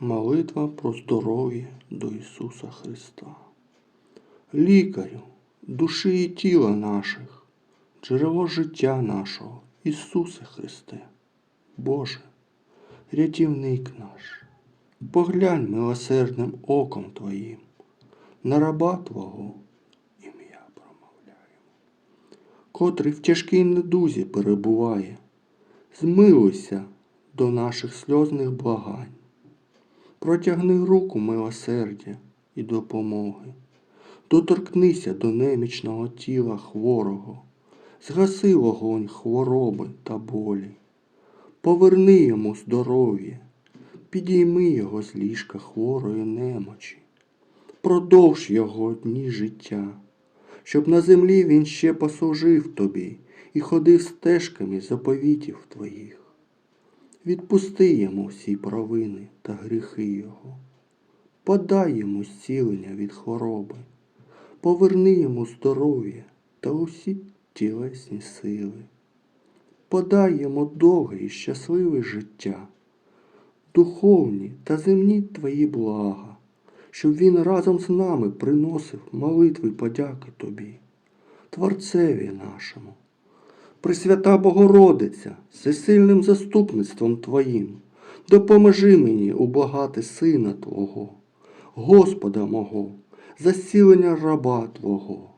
Молитва про здоров'я до Ісуса Христа. Лікарю, душі і тіла наших, джерело життя нашого, Ісусе Христе, Боже, рятівник наш, поглянь милосердним оком Твоїм, на раба Твого ім'я промовляємо, котрий в тяжкій недузі перебуває, змилуйся до наших сльозних благань. Протягни руку милосердя і допомоги. Доторкнися до немічного тіла хворого, згаси вогонь хвороби та болі. Поверни йому здоров'я, підійми його з ліжка хворої немочі. Продовж його дні життя, щоб на землі він ще послужив тобі і ходив стежками заповітів твоїх. Відпусти йому всі провини та гріхи його, подай йому зцілення від хвороби, поверни йому здоров'я та усі тілесні сили, подай йому довге і щасливе життя, духовні та земні твої блага, щоб він разом з нами приносив молитви подяки тобі, Творцеві нашому. Пресвята Богородиця, всесильним заступництвом Твоїм, допоможи мені ублагати Сина Твого, Господа мого, за зцілення раба Твого.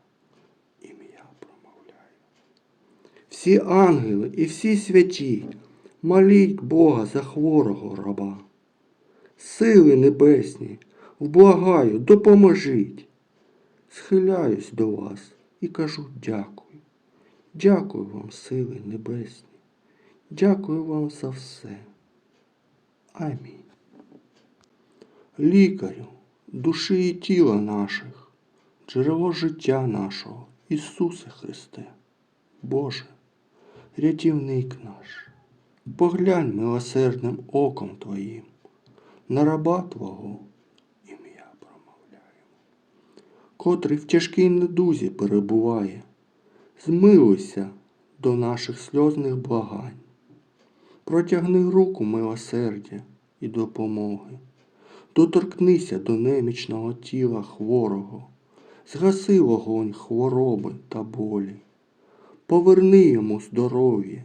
Ім'я промовляю. Всі ангели і всі святі, моліть Бога за хворого раба. Сили небесні, вблагаю, допоможіть. Схиляюсь до вас і кажу дякую. Дякую вам, сили небесні. Дякую вам за все. Амінь. Лікарю, душі і тіла наших, джерело життя нашого, Ісусе Христе, Боже, рятівник наш, поглянь милосердним оком Твоїм, на раба Твого ім'я промовляємо, котрий в тяжкій недузі перебуває змилуйся до наших сльозних благань. Протягни руку милосердя і допомоги. Доторкнися до немічного тіла хворого, згаси вогонь хвороби та болі. Поверни йому здоров'я,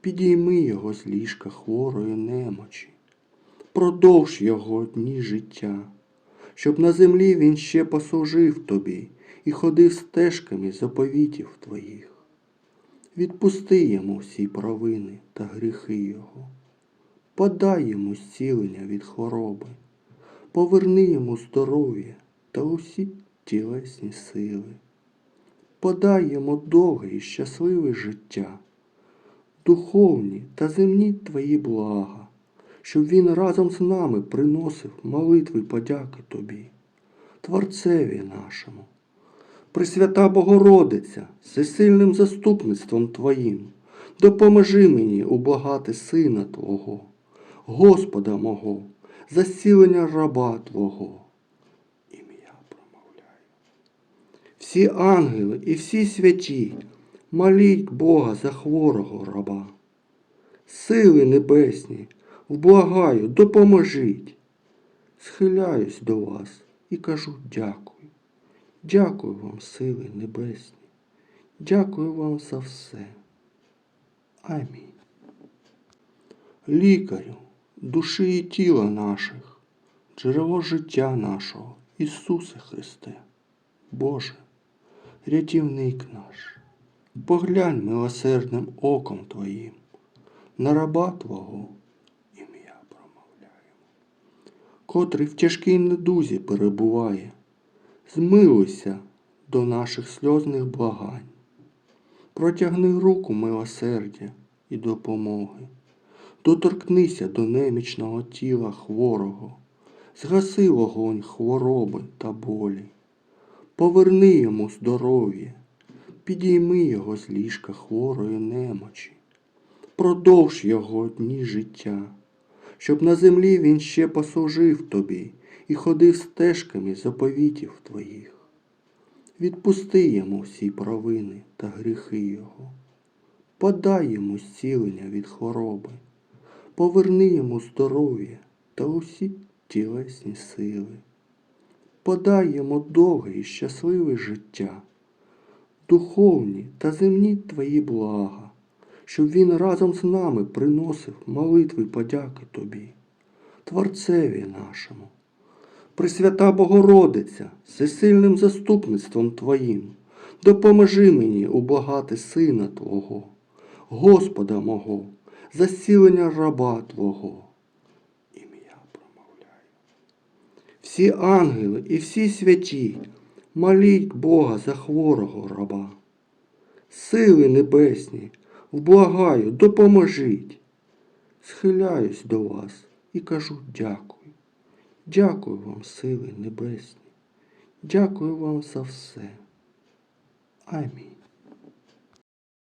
підійми його з ліжка хворої немочі. Продовж його дні життя, щоб на землі він ще послужив тобі і ходив стежками заповітів твоїх. Відпусти йому всі провини та гріхи його, подай йому зцілення від хвороби, поверни йому здоров'я та усі тілесні сили, подай йому довге і щасливе життя, духовні та земні твої блага, щоб він разом з нами приносив молитви подяки тобі, Творцеві нашому. Пресвята Богородиця, всесильним заступництвом Твоїм, допоможи мені ублагати Сина Твого, Господа мого, за зцілення раба Твого. Ім'я промовляю. Всі ангели і всі святі, моліть Бога за хворого раба. Сили небесні, вблагаю, допоможіть. Схиляюсь до вас і кажу дякую. Дякую вам, сили небесні. Дякую вам за все. Амінь. Лікарю, душі і тіла наших, джерело життя нашого, Ісусе Христе, Боже, рятівник наш, поглянь милосердним оком Твоїм, на раба Твого ім'я промовляємо, котрий в тяжкій недузі перебуває змилуйся до наших сльозних благань. Протягни руку милосердя і допомоги. Доторкнися до немічного тіла хворого, згаси вогонь хвороби та болі. Поверни йому здоров'я, підійми його з ліжка хворої немочі. Продовж його дні життя, щоб на землі він ще послужив тобі і ходив стежками заповітів твоїх. Відпусти йому всі провини та гріхи його, подай йому зцілення від хвороби, поверни йому здоров'я та усі тілесні сили. Подай йому довге і щасливе життя, духовні та земні твої блага, щоб він разом з нами приносив молитви подяки тобі, Творцеві нашому. Пресвята Богородиця, всесильним заступництвом Твоїм, допоможи мені ублагати Сина Твого, Господа мого, засілення раба Твого. Ім'я промовляю. Всі ангели і всі святі, моліть Бога за хворого раба. Сили небесні, вблагаю, допоможіть. Схиляюсь до вас і кажу дякую. Дякую вам, сили небесні. Дякую вам за все. Амінь.